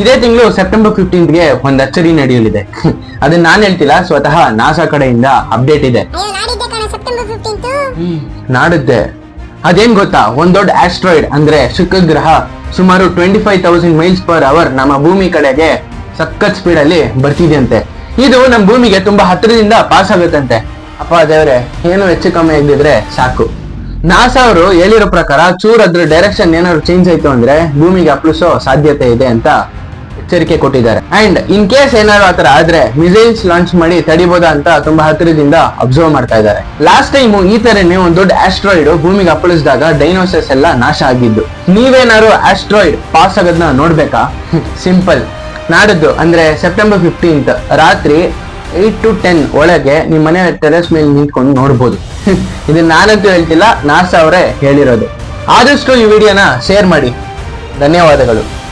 ಇದೇ ತಿಂಗಳು ಸೆಪ್ಟೆಂಬರ್ ಫಿಫ್ಟೀನ್ತ್ಗೆ ಒಂದ್ ಅಚ್ಚರಿ ನಡೆಯಲಿದೆ. ಅದನ್ನ ನಾನ್ ಹೇಳ್ತಿಲ್ಲ ಸ್ವತಃ ನಾಸಾ ಕಡೆಯಿಂದ ಅಪ್ಡೇಟ್ ಇದೆ. ನಾಡುತ್ತೆ ಅದೇನ್ ಗೊತ್ತಾ? ಒಂದ್ ದೊಡ್ಡ ಆಸ್ಟ್ರಾಯ್ಡ್ ಅಂದ್ರೆ ಶುಕ್ರ ಗ್ರಹ ಸುಮಾರು twenty five thousand miles per hour ನಮ್ಮ ಭೂಮಿ ಕಡೆಗೆ ಸಖತ್ ಸ್ಪೀಡ್ ಅಲ್ಲಿ ಬರ್ತಿದೆಯಂತೆ. ಇದು ನಮ್ಮ ಭೂಮಿಗೆ ತುಂಬಾ ಹತ್ತಿರದಿಂದ ಪಾಸ್ ಆಗುತ್ತಂತೆ. ಅಪ್ಪ ದೇವ್ರೆ ಏನು ಹೆಚ್ಚು ಕಮ್ಮಿ ಆಗಿದ್ರೆ ಸಾಕು. ನಾಸಾ ಅವರು ಹೇಳಿರೋ ಪ್ರಕಾರ ಚೂರ್ ಅದ್ರ ಡೈರೆಕ್ಷನ್ ಏನಾದ್ರು ಚೇಂಜ್ ಆಯ್ತು ಅಂದ್ರೆ ಭೂಮಿಗೆ ಅಪ್ಲಿಸೋ ಸಾಧ್ಯತೆ ಇದೆ ಅಂತ ಎಚ್ಚರಿಕೆ ಕೊಟ್ಟಿದ್ದಾರೆ. ಅಂಡ್ ಇನ್ ಕೇಸ್ ಏನಾದ್ರು ಆತರ ಆದ್ರೆ ಮಿಸೈಲ್ಸ್ ಲಾಂಚ್ ಮಾಡಿ ತಡಿಬೋದಾ ಅಂತ ತುಂಬಾ ಹತ್ತಿರದಿಂದ ಅಬ್ಸರ್ವ್ ಮಾಡ್ತಾ ಇದ್ದಾರೆ. ಲಾಸ್ಟ್ ಟೈಮ್ ಈ ತರನೇ ಒಂದು ದೊಡ್ಡ ಆಸ್ಟ್ರಾಯ್ಡ್ ಭೂಮಿಗೆ ಅಪ್ಪಳಿಸಿದಾಗ ಡೈನೋಸರ್ಸ್ ಎಲ್ಲ ನಾಶ ಆಗಿದ್ದು. ನೀವೇನಾದ್ರು ಆಸ್ಟ್ರಾಯ್ಡ್ ಪಾಸ್ ಆಗೋದನ್ನ ನೋಡ್ಬೇಕಾ? ಸಿಂಪಲ್ ನಾಡದ್ದು ಅಂದ್ರೆ ಸೆಪ್ಟೆಂಬರ್ ಫಿಫ್ಟೀನ್ತ್ ರಾತ್ರಿ ಏಟ್ ಟು ಟೆನ್ ಒಳಗೆ ನಿಮ್ಮ ಮನೆ ಟೆರೆಸ್ ಮೇಲೆ ನಿಂತ್ಕೊಂಡು ನೋಡ್ಬೋದು. ಇದನ್ನ ನಾನಂತೂ ಹೇಳ್ತಿಲ್ಲ, ನಾಸಾ ಅವರೇ ಹೇಳಿರೋದು. ಆದಷ್ಟು ಈ ವಿಡಿಯೋನ ಶೇರ್ ಮಾಡಿ. ಧನ್ಯವಾದಗಳು.